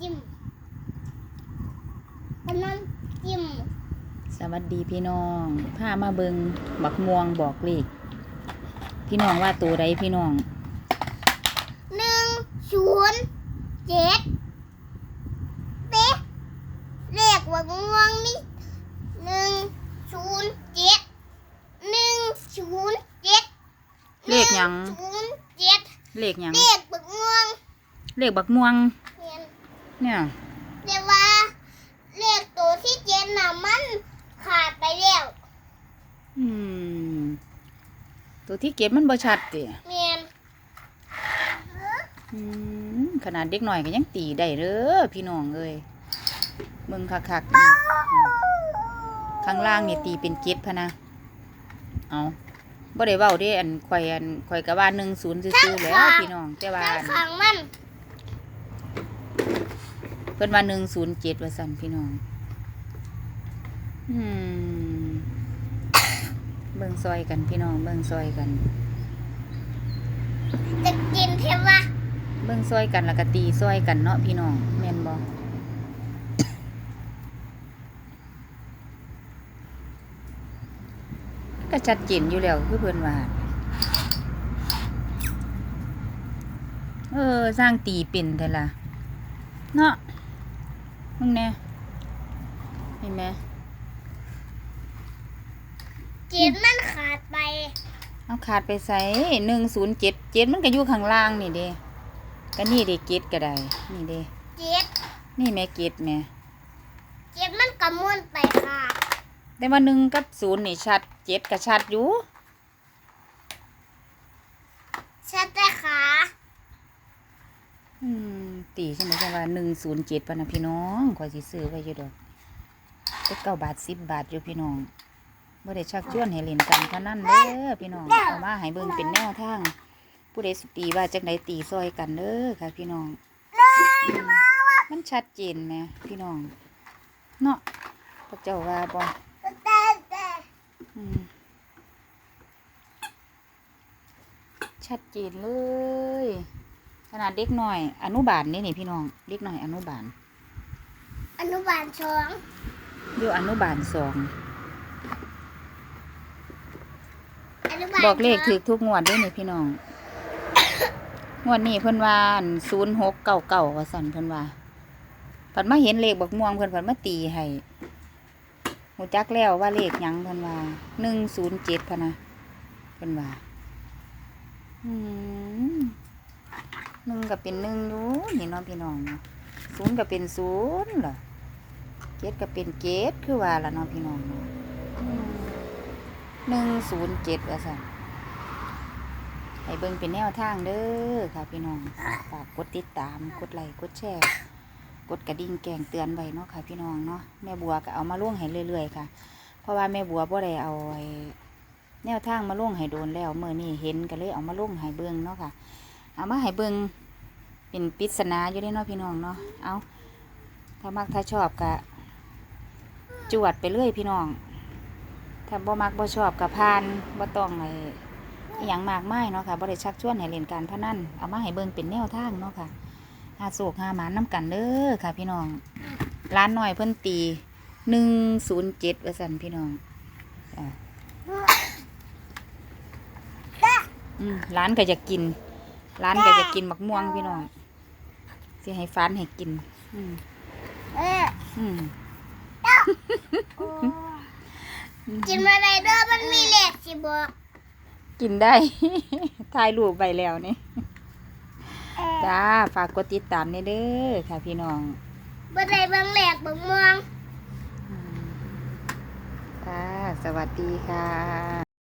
จิ้มเป็นน้ำจิ้มสวัสดีพี่น้องพามาเบิงบักม่วงบอกเลขพี่น้องว่าตัวใดพี่น้องหนึ่งศูนย์เจ็ดเป๊ะเลขว่าง่วงนี่หนึ่งศูนย์เจ็ดหนึ่งศูนย์เจ็ดเลขหยังศูนย์เจ็ดเลขหยังเลขบักง่วงเลขบักม่วง เห็นเนี่ยแต่ว่าเลขตัวที่เจ็ดน่ะมันขาดไปแล้วอืม ตัวที่เก็บมันบ่ชัดติเมียนอืมขนาดเด็กหน่อยก็ยังตีได้เด้อพี่น้องเอ้ยมึงคักๆอืมข้างล่างนี่ตีเป็นเจ็ดพะนะเอาบ่ได้เว้าเด้อันข่อยอันข่อยก็ว่า10ซื่อๆแหล้วพี่น้องแต่ว่าข้างอันข้างมันเพิ่นว่าหนึ่งศูนย์เจ็ดว่าสั่นพี่น้องอืมเบิ่งซอยกันพี่น้อง เบิ่งซอยกัน จะกินเทวะเบิ่งซอยกันแล้วก็ตีซอยกันเนาะพี่น้องแม่นบ่ก็ชัดเจนอยู่แล้วคือเพิ่นว่าเออสร้างตีเป็นแต่ละเนาะ มึงแน่เห็นไหมเจ็ดมันขาดไป เอาขาดไปใส่หนึ่งศูนย์เจ็ดเจ็ดมันก็อยู่ข้างล่างนี่เด้ก็นี่เด้เกตก็ได้นี่เด้เจ็ดนี่แม่เกตแม่เจ็ดมันกำมวนไปค่ะ แต่ว่าหนึ่งกับศูนย์นี่ชัดเจ็ดก็ชัดอยู่ชัดแต่ขา อืม ตีใช่ไหมใช่ว่าหนึ่งศูนย์เจ็ดปะนะพี่น้องคอยสิซื้อไว้อยู่ดอกก็เก้าบาทสิบบาทอยู่พี่น้องบ่ได้ชักชวนให้เล่นการพนันเด้อพี่น้องเอามาให้เบิ่งเป็นแนวทาง ผู้ใดสิตีว่าจังไดตีซอยกันเด้อค่ะ พี่น้อง มันชัดเจนไหมพี่น้อง เนาะพระเจ้าว่าบ่แต่แต่อืมชัดเจนเลย ขนาดเด็กหน่อย อนุบาลนี่นี่พี่น้องเด็กหน่อยอนุบาล อนุบาลสองอยู่อนุบาลสองอนุบาลบอกเลขสงถือทุกงวดด้วยนี่พี่น้อง งวดนี้เพิ่นว่าศูนย์หกเก้าเก้าว่าสั่นเพิ่นว่าเพิ่นมาเห็นเลขบักม่วงเพิ่นเพิ่นมาตีให้หูจักแล้วว่าเลขหยังเพิ่นว่าหนึ่งศูนย์เจ็ดพะนะเพิ่นว่า อืม หนึ่งก็เป็นหนึ่งอยู่นี่น้องพี่น้องเนาะศูนย์ก็เป็นศูนย์เหรอเจ็ดก็เป็นเจ็ดคือว่าละน้องพี่น้องเนาะหนึ่งศูนย์เจ็ดว่าสั่นให้เบิ่งเป็นแนวทางเด้อค่ะพี่น้องฝากกดติดตามกดไลค์กดแชร์กดกระดิ่งแกงเตือนไว้เนาะค่ะพี่น้องเนาะแม่บัวก็เอามาล่วงให้เรื่อยๆค่ะ เพราะว่าแม่บัวบ่ได้เอาไอแนวทางมาล่วงให้โดนแล้วเมื่อนี้เห็นก็เลยเอามาล่วงให้เบิ่งเนาะค่ะ เอามาให้เบิ่งเป็นปริศนาอยู่เด้เนาะพี่น้องเนาะ เอาถ้ามักถ้าชอบก็จวดไปเรื่อยพี่น้อง ถ้าบ่มักบ่ชอบกับพานบ่ต้องไอ้อย่างมากมายเนาะค่ะบ่ได้ชักชวนให้เล่นการพนันเอามาให้เบิ่งเป็นแนวทางเนาะค่ะหาโศกหาหมานน้ำกันเด้อค่ะ พี่น้อง ร้านหน่อยเพิ่นตี107ว่าซั่นพี่น้องอ่าอืมร้านก็จะกิน ร้านก็จะกินมักม่วงพี่น้องสิให้ฟานให้กิน อืมเอออืมกินมาไรเด้อมันมีเลขสิบอกกินได้ ถ่ายรูปไปแล้วนี่จ้าฝากกดติดตามนี่เด้อค่ะพี่น้องบ่ได้เบางเลขเบางม่วงค่ะ สวัสดีค่ะ